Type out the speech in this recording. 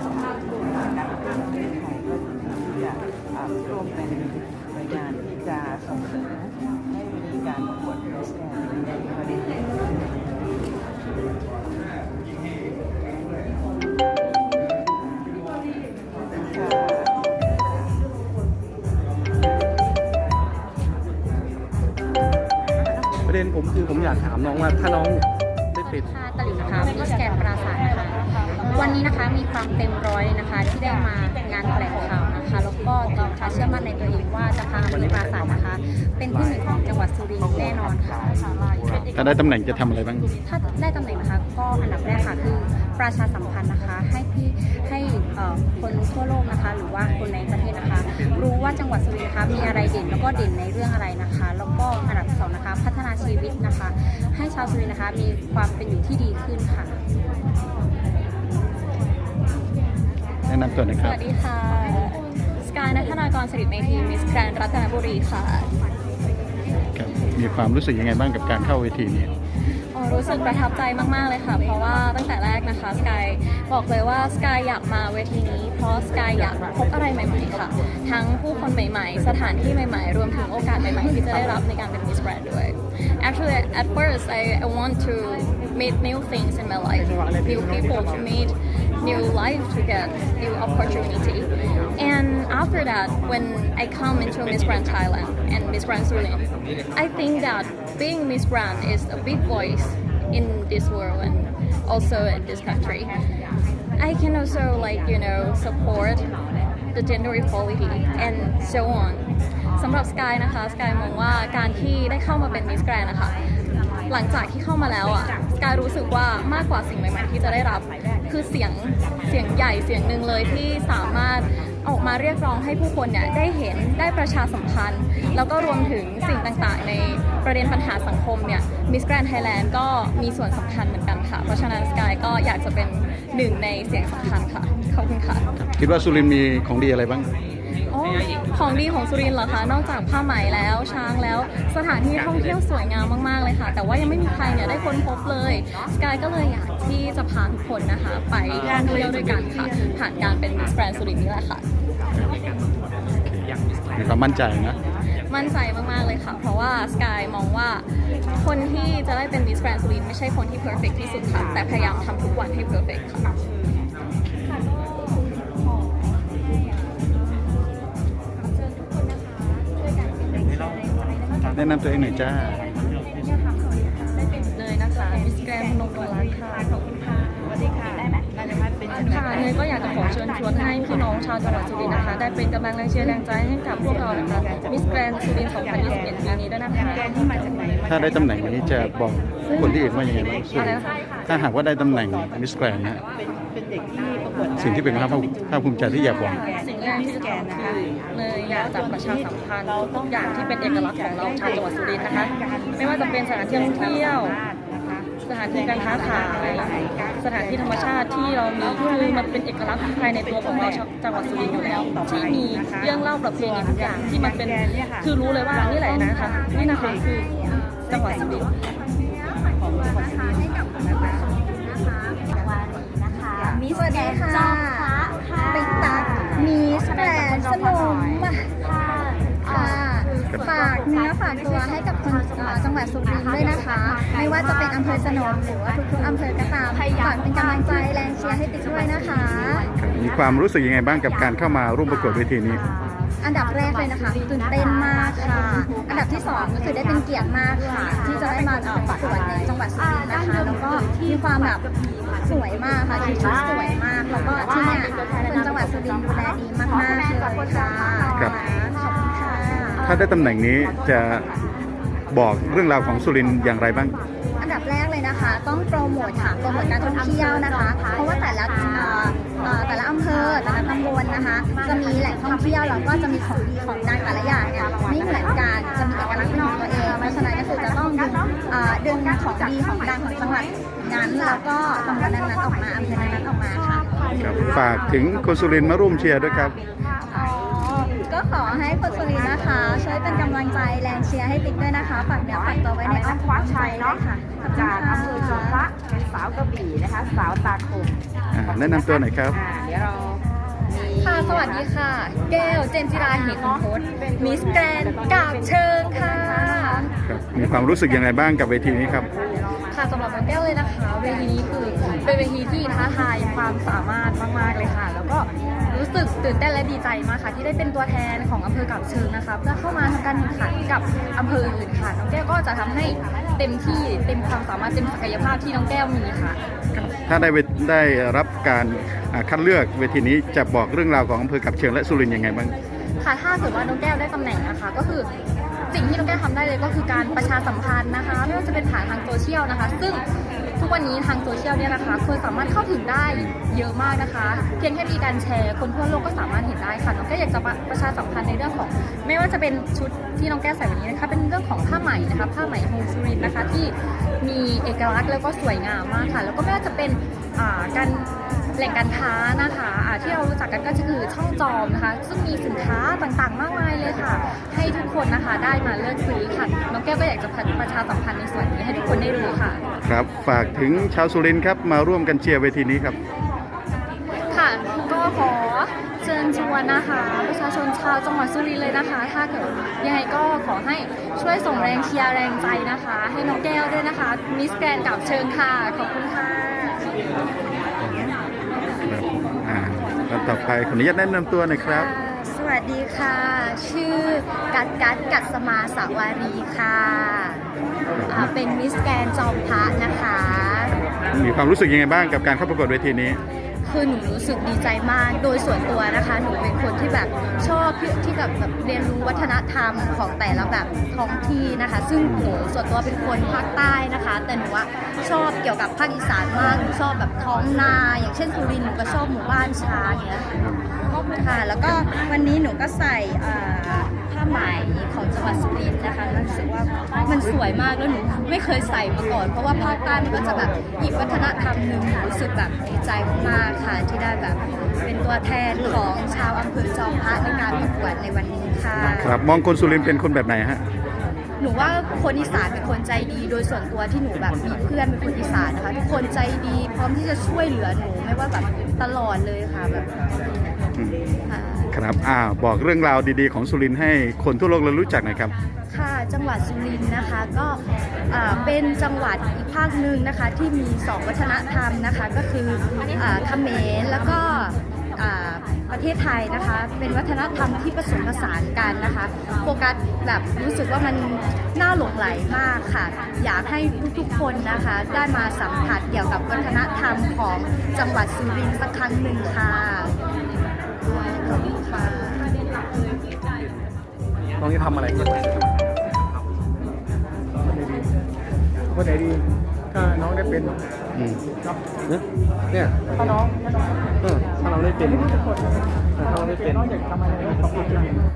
การประเทศไทยก็จะร่วมเป็นหน่วยงานที่จะส่งเสริมให้มีการประกวดมิสแกรนในประเทศไทยประเด็นผมคือผมอยากถามน้องว่าถ้าน้อง วันนี้นะคะมีความเต็มร้อยเลยนะคะ ที่ได้มางานแถลงข่าวนะคะ แล้วก็ตลิวนะคะเชื่อมั่นในตัวเองว่าจะพาอำเภอปราสาทนะคะ เป็นที่หนึ่งของจังหวัดสุรินทร์แน่นอนค่ะถ้าได้ตำแหน่งจะทำอะไรบ้าง ถ้าได้ตำแหน่งนะคะ ก็อันดับแรกค่ะคือประชาสัมพันธ์นะคะ ให้พี่ให้เอ่อคนทั่วโลกนะคะ หรือว่าคนในประเทศนะคะ รู้ว่าจังหวัดสุรินทร์นะคะมีอะไรเด่นแล้วก็เด่นในเรื่องอะไรนะคะ แล้วก็อันดับสองนะคะ พัฒนาชีวิตนะคะ ให้ชาวสุรินทร์นะคะมีความเป็นอยู่ที่ดีขึ้นค่ะ แนะนำตัวหนะคสรับ วัสดีค่ะ สกายนัทนากรสิริเมธีมิสแกรนรัตนบุรีค่ะครับ มีความรู้สึกยังไงบ้างกับการเข้าเวทีนี้อ๋อรู้สึกประทับใจมาก ๆ เลยค่ะ เพราะว่าตั้งแต่แรกนะคะ สกายบอกเลยว่าสกายอยากมาเวทีนี้ เพราะสกายอยากพบอะไรใหม่ ๆ ค่ะ ทั้งผู้คนใหม่ ๆ สถานที่ใหม่ ๆ รวมถึงโอกาสใหม่ ๆ ที่จะได้รับในการเป็นมิสแกรนด้วย Actually at first I, I want to meet new things in my life new people to meet new life to get new opportunity and after that when I come into Miss Grand Thailand and Miss Grand Suriname I think that being Miss Grand is a big voice in this world and also in this country. I can also like you know support the gender equality and so on. สำหรับสกายนะคะสกายมองว่าการที่ได้เข้ามาเป็นมิสแกรนนะคะหลังจากที่เข้ามาแล้วอะสกายรู้สึกว่ามากกว่าสิ่งใหม่ๆที่จะได้รับ คือเสียงเสียงใหญ่เสียงหนึ่งเลยที่สามารถ ออกมาเรียกร้องให้ผู้คนเนี่ยได้เห็นได้ประชาสัมพันธ์ แล้วก็รวมถึงสิ่งต่างๆ ในประเด็นปัญหาสังคมเนี่ยมิสแกรนไทยแลนด์ก็มีส่วนสำคัญเหมือนกันค่ะ เพราะฉะนั้นสกายก็อยากจะเป็นหนึ่งในเสียงสำคัญค่ะ ขอบคุณค่ะ คิดว่าสุรินมีของดีอะไรบ้าง อ๋อของดีของสุรินทร์เหรอคะ นอกจากผ้าไหมแล้วช้างแล้ว สถานที่ท่องเที่ยวสวยงามมากๆเลยค่ะ แต่ว่ายังไม่มีใครเนี่ยได้ค้นพบเลยสกายก็เลยอยากที่จะพาทุกคนนะคะ ไปท่องเที่ยวด้วยกันค่ะ ผ่านการเป็นมิสแกรนสุรินทร์นี่แหละค่ะมีความมั่นใจนะมั่นใจมาก ๆ เลยค่ะ เพราะว่าสกายมองว่าคนที่จะได้เป็นมิสแกรนสุรินทร์ไม่ใช่คนที่เพอร์เฟกที่สุดค่ะ แต่พยายามทำทุกวันให้เพอร์เฟกค่ะ แนะนำตัวเองหน่อยจ้าเลยนะคะมิสแกรนนงตัวรักค่ะขอบคุณค่ะสวัสดีค่ะได้ไหมได้ไหมเป็นค่ะเนยก็อยากจะขอเชิญชวนให้พี่น้องชาวจังหวัดสุรินทร์นะคะ ได้เป็นกำลังแรงเชียร์แรงใจให้กับพวกเรานะคะมิสแกรนสุรินทร์2021ปีนี้ด้วยนะคะแกนที่มาจากไหนถ้าได้ตำแหน่งนี้จะบอกคนที่อื่นว่ายังไงบ้างสุรินทร์ถ้าหากว่าได้ตำแหน่งมิสแกรนนะฮะ เป็นเป็นเด็กที่ประกวดสิ่งที่เป็นภาคภาคภูมิใจที่อยากบอกสิ่งแรกที่จะทำคือเลยอยากจะประชาสัมพันธ์ทุกอย่างที่เป็นเอกลักษณ์ของเราชาวจังหวัดสุรินทร์นะคะ ไม่ว่าจะเป็นสถานที่ท่องเที่ยวสถานที่การค้าขายสถานที่ธรรมชาติที่เรามีคือมันเป็นเอกลักษณ์ภายในตัวของเราจังหวัดสุรินทร์อยู่แล้ว ที่มีเรื่องเล่าประเพณีทุกอย่างที่มันเป็นคือรู้เลยว่านี่แหละนะคะนี่นะคะคือจังหวัดสุรินทร์ ฝากเนื้อฝากตัวให้กับคนเอ่อจังหวัดสุรินทร์ด้วยนะคะ ไม่ว่าจะเป็นอำเภอสนมหรือว่าทุกๆอำเภอก็ตามฝากเป็นกำลังใจแรงเชียร์ให้ติ๊กด้วยนะคะ มีความรู้สึกยังไงบ้างกับการเข้ามาร่วมประกวดเวทีนี้ อันดับแรกเลยนะคะตื่นเต้นมากค่ะ อันดับที่สองก็คือได้เป็นเกียรติมากค่ะ ที่จะได้มาเอ่อประกวดในจังหวัดสุรินทร์นะคะแล้วก็มีความแบบสวยมากค่ะคือชุดสวยมากแล้วก็ที่เนี่ยคนจังหวัดสุรินทร์ดูแลดีมากๆเลยค่ะ ถ้าได้ตำแหน่งนี้จะบอกเรื่องราวของสุรินทร์อย่างไรบ้าง อันดับแรกเลยนะคะ ต้องโปรโมทค่ะโปรโมทการท่องเที่ยวนะคะ เพราะว่าแต่ละเอ่อเอ่อแต่ละอำเภอแต่ละตำบลนะคะ จะมีแหล่งท่องเที่ยวแล้วก็จะมีของดีของดังแต่ละอย่างเนี่ยไม่เหมือนกันจะมีเอกลักษณ์เป็นของตัวเองเพราะฉะนั้นก็คือจะต้องดึงเอ่อดึงของดีของดังของจังหวัดนั้นแล้วก็ตำบลนั้นๆออกมาอำเภอนั้นๆออกมาค่ะครับฝากถึงคนสุรินทร์มาร่วมเชียร์ด้วยครับอ๋อ ก็ขอให้คนสุรินทร์นะคะ ช่วยเป็นกำลังใจแรงเชียร์ให้ติ๊กด้วยนะคะฝากเนื้อฝากตัวไว้ในอ้อมอกอ้อมใจด้วยค่ะขอบคุณจากอำเภอจอมพระค่ะเป็นสาวกระบี่นะคะ สาวตาคมอ่าแนะนำตัวหน่อยครับอ่าเดี๋ยวยวเรามีค่ะ สวัสดีค่ะ แก้ว เจนจิราเหตุพจน์มิสแกรนกาบเชิงค่ะครับมีความรู้สึกยังไงบ้างกับเวทีนี้ครับ ค่ะสำหรับน้องแก้วเลยนะคะ เวทีนี้คือเป็นเวทีที่ท้าทายความสามารถมากๆเลยค่ะ แล้วก็รู้สึกตื่นเต้นและดีใจมากค่ะ ที่ได้เป็นตัวแทนของอำเภอกาบเชิงนะคะ เพื่อเข้ามาทำการแข่งขันกับอำเภออื่นค่ะน้องแก้วก็จะทำให้เต็มที่เต็มความสามารถเต็มศักยภาพที่น้องแก้วมีค่ะ ถ้าได้เวได้รับการอ่าคัดเลือกเวทีนี้จะบอกเรื่องราวของอำเภอกับเชียงและสุรินทร์ยังไงบ้าง ค่ะถ้าเกิดว่าน้องแก้วได้ตำแหน่งนะคะ ก็คือ สิ่งที่น้องแก้วทำได้เลยก็คือการประชาสัมพันธ์นะคะไม่ว่าจะเป็นผ่านทางโซเชียลนะคะ ซึ่งทุกวันนี้ทางโซเชียลเนี่ยนะคะคนสามารถเข้าถึงได้เยอะมากนะคะ เพียงแค่มีการแชร์คนทั่วโลกก็สามารถเห็นได้ค่ะน้องแก้วอยากจะประชาสัมพันธ์ในเรื่องของ ไม่ว่าจะเป็นชุดที่น้องแก้วใส่วันนี้นะคะเป็นเรื่องของผ้าไหมนะคะผ้าไหมโฮมสุรินทนะคะที่มีเอกลักษณ์แล้วก็สวยงามมากค่ะ แล้วก็ไม่ว่าจะเป็นการ แหล่งการค้านะคะอ่าที่เรารู้จักกันก็คือช่องจอมนะคะ ซึ่งมีสินค้าต่างๆ มากมายเลยค่ะ ให้ทุกคนนะคะได้มาเลือกซื้อค่ะน้องแก้วก็อยากจะประชาสัมพันธ์ในส่วนนี้ให้ทุกคนได้รู้ค่ะ ครับฝากถึงชาวสุรินทร์ครับมาร่วมกันเชียร์เวทีนี้ครับค่ะก็ขอเชิญชวนนะคะ ประชาชนชาวจังหวัดสุรินทร์เลยนะคะ ถ้าเกิดยังไงก็ขอให้ช่วยส่งแรงเชียร์แรงใจนะคะ ให้น้องแก้วด้วยนะคะมิสแกรนกับเชิญค่ะขอบคุณค่ะครับอ่าลำ ต่อไปขออนุญาตแนะนำตัวหน่อยครับ สวัสดีค่ะ ชื่อกัดกัดกัดสมาสาวารีค่ะอ่าเป็นมิสแกรนด์จอมพระนะคะ มีความรู้สึกยังไงบ้างกับการเข้าประกวดเวทีนี้ คือหนูรู้สึกดีใจมาก โดยส่วนตัวนะคะ หนูเป็นคนที่แบบชอบที่แบบแบบเรียนรู้วัฒนธรรมของแต่ละแบบท้องที่นะคะ ซึ่งหนูส่วนตัวเป็นคนภาคใต้นะคะ แต่หนูว่าชอบเกี่ยวกับภาคอีสานมาก หนูชอบแบบท้องนา อย่างเช่นสุรินทร์หนูก็ชอบหมู่บ้านช้างเงี้ยค่ะ แล้วก็วันนี้หนูก็ใส่ ผ้าไหมของจังหวัดสุรินทร์นะคะแล้วรู้สึกว่ามันสวยมากแล้วหนูไม่เคยใส่มาก่อน เพราะว่าภาคใต้มันก็จะแบบอีกวัฒนธรรมหนึ่งหนูรู้สึกแบบดีใจมากๆค่ะที่ได้แบบเป็นตัวแทนของชาวอำเภอจอมพระในการประกวดในวันนี้ค่ะครับมองคนสุรินทร์เป็นคนแบบไหนฮะหนูว่าคนอีสานเป็นคนใจดีโดยส่วนตัวที่หนูแบบมีเพื่อนเป็นคนอีสานนะคะทุกคนใจดีพร้อมที่จะช่วยเหลือหนูไม่ว่าแบบตลอดเลยค่ะแบบอืมค่ะ ครับอ่าบอกเรื่องราวดีๆของสุรินทร์ให้คนทั่วโลกเรารู้จักหน่อยครับ ค่ะจังหวัดสุรินทร์นะคะก็อ่าเป็นจังหวัดอีกภาคหนึ่งนะคะที่มีสองวัฒนธรรมนะคะก็คืออาเขมรแล้วก็อ่าประเทศไทยนะคะเป็นวัฒนธรรมที่ผสมผสานกันนะคะโฟกัสแบบรู้สึกว่ามันน่าหลงไหลมากค่ะ อยากให้ทุกๆคนนะคะได้มาสัมผัสเกี่ยวกับวัฒนธรรมของจังหวัดสุรินทร์สักครั้งหนึ่งค่ะ น้องจะทำอะไรก็ได้คนไหนดีถ้าน้องได้เป็นอืมเนาะเนี่ยถ้าน้องเออถ้าเราได้เป็นถ้าเราได้เป็นน้องอยากทำอะไรก็ขอบคุณ